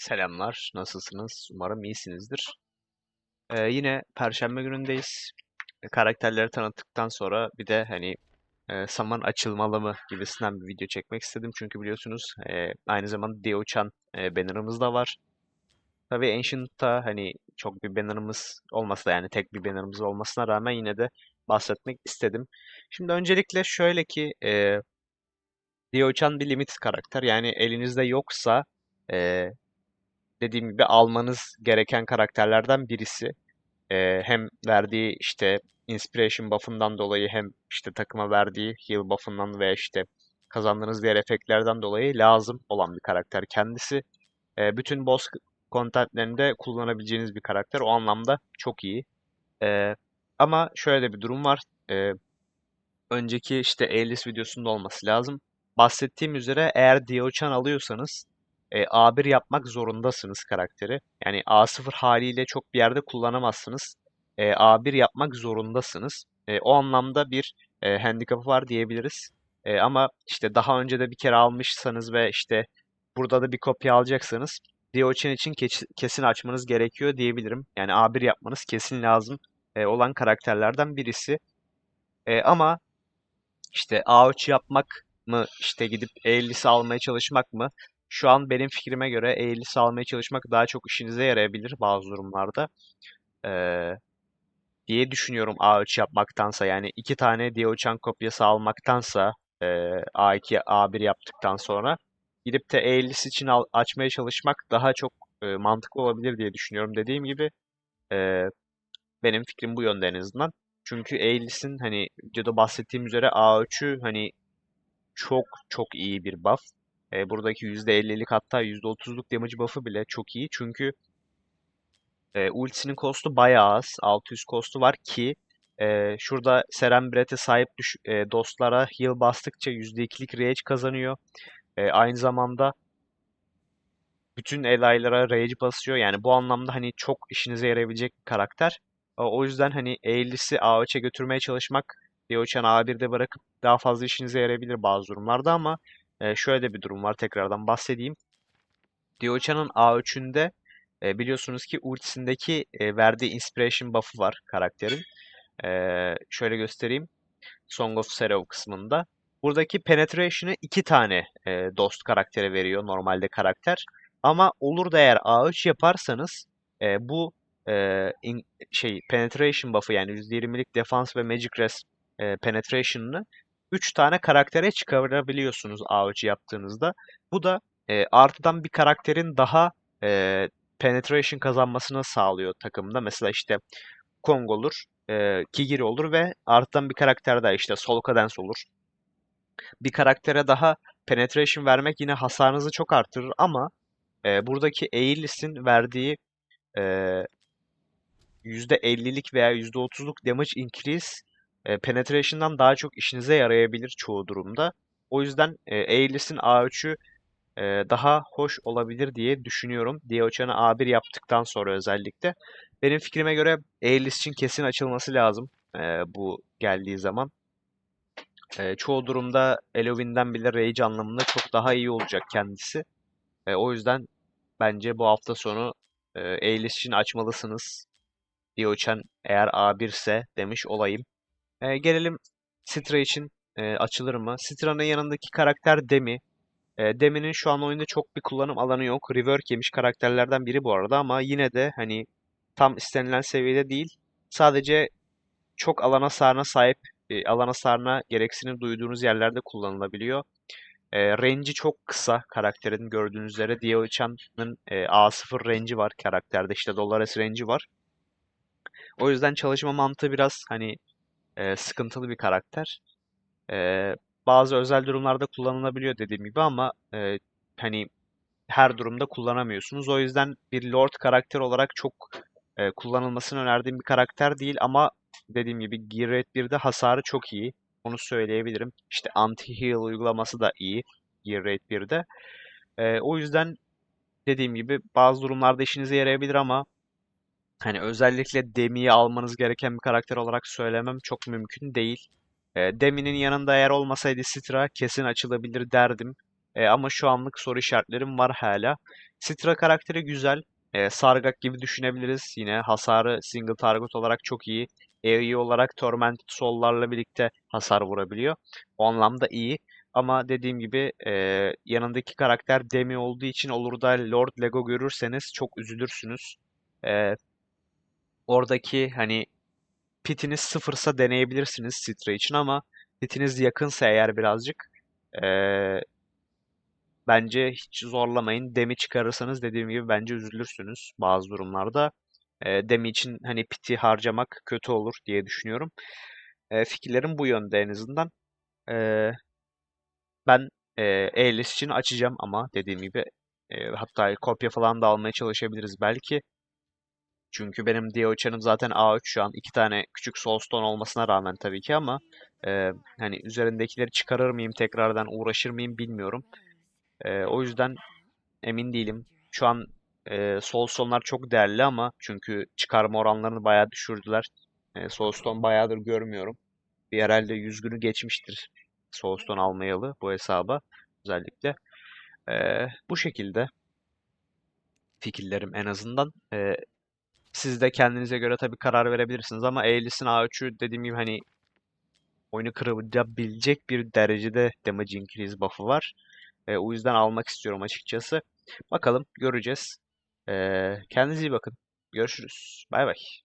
Selamlar, nasılsınız? Umarım iyisinizdir. Ee, yine Perşembe günündeyiz. E, Karakterleri tanıttıktan sonra bir de hani e, Saman açılmalı mı gibisinden bir video çekmek istedim. Çünkü biliyorsunuz e, aynı zamanda Dio-chan e, bannerımız da var. Tabii Ancient'ta hani çok bir bannerımız olmasa da yani tek bir bannerımız olmasına rağmen yine de bahsetmek istedim. Şimdi öncelikle şöyle ki e, Dio-chan bir limit karakter. Yani elinizde yoksa e, dediğim gibi almanız gereken karakterlerden birisi. Ee, hem verdiği işte inspiration buff'ından dolayı hem işte takıma verdiği heal buff'ından ve işte kazandığınız diğer efektlerden dolayı lazım olan bir karakter kendisi. Ee, bütün boss contentlerinde kullanabileceğiniz bir karakter. O anlamda çok iyi. Ee, ama şöyle de bir durum var. Ee, önceki işte A-list videosunda olması lazım. Bahsettiğim üzere eğer Dio-chan alıyorsanız e, A1 yapmak zorundasınız karakteri. Yani A0 haliyle çok bir yerde kullanamazsınız. E, A1 yapmak zorundasınız. E, o anlamda bir e, handikapı var diyebiliriz. E, ama işte daha önce de bir kere almışsanız ve işte burada da bir kopya alacaksanız Dio-chan için kesin açmanız gerekiyor diyebilirim. Yani A1 yapmanız kesin lazım e, olan karakterlerden birisi. E, ama işte A3 yapmak mı, işte gidip E50'si almaya çalışmak mı? Şu an benim fikrime göre E50'si almaya çalışmak daha çok işinize yarayabilir bazı durumlarda. Ee, diye düşünüyorum A3 yapmaktansa. Yani iki tane Dio-chan kopyası almaktansa e, A2, A1 yaptıktan sonra gidip de E50'si için al- açmaya çalışmak daha çok e, mantıklı olabilir diye düşünüyorum. Dediğim gibi e, benim fikrim bu yönde en azından. Çünkü E50'sin hani videoda bahsettiğim üzere A3'ü hani çok çok iyi bir buff. E, buradaki %50'lik hatta %30'luk damage buff'ı bile çok iyi. Çünkü e, ultisinin cost'u bayağı az. 600 cost'u var ki e, şurada Seren Brett'e sahip düş- e, dostlara heal bastıkça %2'lik rage kazanıyor. E, aynı zamanda bütün Ally'lara rage basıyor. Yani bu anlamda hani çok işinize yarayabilecek bir karakter. O o yüzden hani A50'si A3'e götürmeye çalışmak Dio-chan A1'de bırakıp daha fazla işinize yarayabilir bazı durumlarda ama e, şöyle de bir durum var tekrardan bahsedeyim. Dio-chan'ın A3'ünde e, biliyorsunuz ki ultisindeki e, verdiği inspiration buff'ı var karakterin. E, şöyle göstereyim. Song of Seraph kısmında. Buradaki penetration'ı iki tane e, dost karaktere veriyor normalde karakter. Ama olur da eğer A3 yaparsanız e, bu e, in- şey penetration buff'ı yani %20'lik defans ve magic res e, penetration'ını 3 tane karaktere çıkarabiliyorsunuz A3 yaptığınızda. Bu da e, artıdan bir karakterin daha e, penetration kazanmasını sağlıyor takımda. Mesela işte Kong olur, e, Kigiri olur ve arttan bir karakter daha işte Soul Cadence olur. Bir karaktere daha penetration vermek yine hasarınızı çok artırır ama e, buradaki Aegis'in verdiği e, %50'lik veya %30'luk damage increase e, penetration'dan daha çok işinize yarayabilir çoğu durumda. O yüzden e, Aegis'in A3'ü e, daha hoş olabilir diye düşünüyorum. Dio-chan'ı A1 yaptıktan sonra özellikle. Benim fikrime göre Aelis için kesin açılması lazım e, bu geldiği zaman. E, çoğu durumda Elovin'den bile Rage anlamında çok daha iyi olacak kendisi. E, o yüzden bence bu hafta sonu e, Aelis için açmalısınız. Dio-chan eğer A1 ise demiş olayım. E, gelelim Citra için e, açılır mı? Citra'nın yanındaki karakter Demi. E, Demi'nin şu an oyunda çok bir kullanım alanı yok. Rework yemiş karakterlerden biri bu arada ama yine de hani tam istenilen seviyede değil. Sadece çok alan hasarına sahip, e, alan hasarına gereksinim duyduğunuz yerlerde kullanılabiliyor. E, range'i çok kısa karakterin gördüğünüz üzere. Dio-chan'ın e, A0 range'i var karakterde. işte Dolores range'i var. O yüzden çalışma mantığı biraz hani e, sıkıntılı bir karakter. E, bazı özel durumlarda kullanılabiliyor dediğim gibi ama e, hani her durumda kullanamıyorsunuz. O yüzden bir Lord karakter olarak çok e, kullanılmasını önerdiğim bir karakter değil ama dediğim gibi Gear Rate 1'de hasarı çok iyi. Onu söyleyebilirim. İşte anti-heal uygulaması da iyi Gear Rate 1'de. E, o yüzden dediğim gibi bazı durumlarda işinize yarayabilir ama hani özellikle Demi'yi almanız gereken bir karakter olarak söylemem çok mümkün değil. E, Demi'nin yanında eğer olmasaydı Citra kesin açılabilir derdim. E, ama şu anlık soru işaretlerim var hala. Citra karakteri güzel. E, Sargak gibi düşünebiliriz. Yine hasarı single target olarak çok iyi. AoE olarak Tormented Soul'larla birlikte hasar vurabiliyor. O anlamda iyi. Ama dediğim gibi e, yanındaki karakter Demi olduğu için olur da Lord Lego görürseniz çok üzülürsünüz. E, oradaki hani pitiniz sıfırsa deneyebilirsiniz Citra için ama pitiniz yakınsa eğer birazcık e, bence hiç zorlamayın. Demi çıkarırsanız dediğim gibi bence üzülürsünüz bazı durumlarda. E, Demi için hani piti harcamak kötü olur diye düşünüyorum. E, fikirlerim bu yönde en azından. E, ben e, E-list için açacağım ama dediğim gibi e, hatta kopya falan da almaya çalışabiliriz belki. Çünkü benim Diocha'nım zaten A3 şu an. iki tane küçük Soulstone olmasına rağmen tabii ki ama e, hani üzerindekileri çıkarır mıyım tekrardan uğraşır mıyım bilmiyorum. E, o yüzden emin değilim. Şu an e, Soulstone'lar çok değerli ama çünkü çıkarma oranlarını bayağı düşürdüler. E, Soulstone bayağıdır görmüyorum. Bir herhalde 100 günü geçmiştir Soulstone almayalı bu hesaba özellikle. E, bu şekilde fikirlerim en azından. E, siz de kendinize göre tabii karar verebilirsiniz ama Aelis'in A3'ü dediğim gibi hani oyunu kırabilecek bir derecede damage increase buff'ı var. E, o yüzden almak istiyorum açıkçası. Bakalım göreceğiz. E, kendinize iyi bakın. Görüşürüz. Bay bay.